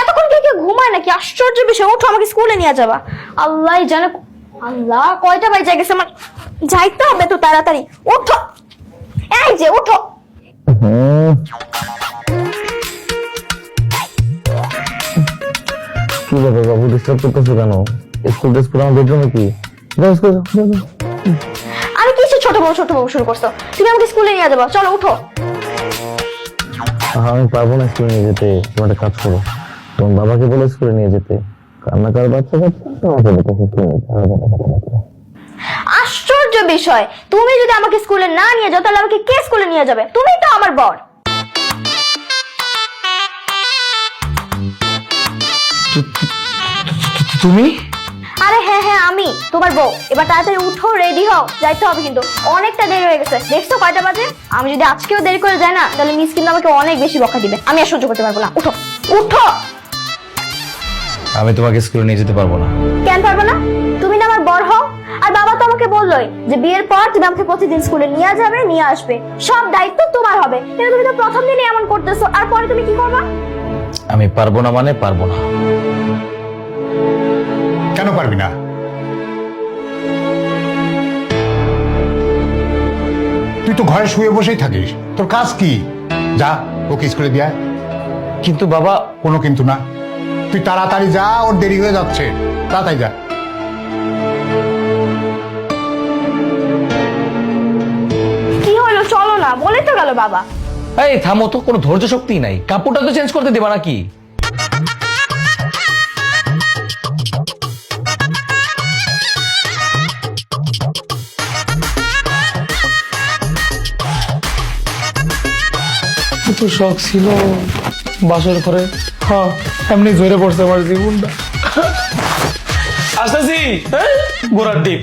এতক্ষণ কে কে ঘুমায় নাকি? আশ্চর্য বিষয় ওঠো আমাকে স্কুলে নিয়ে যাবা। আল্লাহ জানে আল্লাহ কয়টা বাজে গেছে আমার? যাইতে হবে তো তাড়াতাড়ি। ওঠো এই যে ওঠো কি ব্যাপার বাবু ডিস্টার্ব করতেছো কেন? স্কুল ড্রেস পরে আমার বেডরুমে কি? যাও স্কুল। আমি কিছু ছোট বউ ছোট বউ শুরু করছ? তুমি আমাকে স্কুলে নিয়ে যাবা। চলো উঠো। আমি পারব না স্কুলে নিয়ে যেতে। তুমি একটা কাজ করো। তোমার বাবাকে বলে স্কুলে নিয়ে যেতে। কান্নাকার বাচ্চা কাচ্চা? তোমাকে স্কুলে নিয়ে যেতে। আশ্চর্য বিষয়! তুমি যদি আমাকে স্কুলে না নিয়ে যাও তাহলে আমাকে কে স্কুলে নিয়ে যাবে? তুমি তো আমার বর। তুমি? আরে হ্যাঁ হ্যাঁ আমি। তোমার বউ। এবার তাড়াতাড়ি উঠো রেডি হও। যাইতে হবে কিন্তু। অনেকটা দেরি হয়ে গেছে। দেখছ কয়টা বাজে? আমি যদি আজকেও দেরি করে যাই না তাহলে মিস কিন্তু আমাকে অনেক বেশি বকা দিবে। আমি আর সহ্য করতে পারব না। উঠো। উঠো! আমি তোমাকে স্কুলে নিয়ে যেতে পারব না। কেন পারব না? তুমি না আমার বর হও। আর বাবা তো আমাকে বললোই যে বিয়ের পর তুমি আমাকে প্রতিদিন স্কুলে নিয়ে যাবে নিয়ে আসবে। সব দায়িত্ব তোমার হবে। কিন্তু তুমি তো প্রথম দিনে এমন করতেছো। আর পরে তুমি কি করবা? আমি পারব না মানে পারব না। কেন পারবি না? তুই তো ঘরে শুয়ে বসেই থাকিস। তোর কাজ কি? যা ওকে স্কুলে দিয়ে। কিন্তু বাবা কোনো কিন্তু না। তুই তাড়াতাড়ি যা ওর দেরি হয়ে যাচ্ছে। তাড়াতাড়ি যা। কি হলো? চলো না বলে তো গেল বাবা। এই থামো তো কোনো ধৈর্য শক্তি নাই। কাপড়টা তো চেঞ্জ করতে দেবা নাকি? শখ ছিল বাসর ঘরে। হ্যাঁ। এমনি জোরে পড়ছে আমার জীবনটা। আসতেছি হ্যাঁ? গোড়ার ডিপ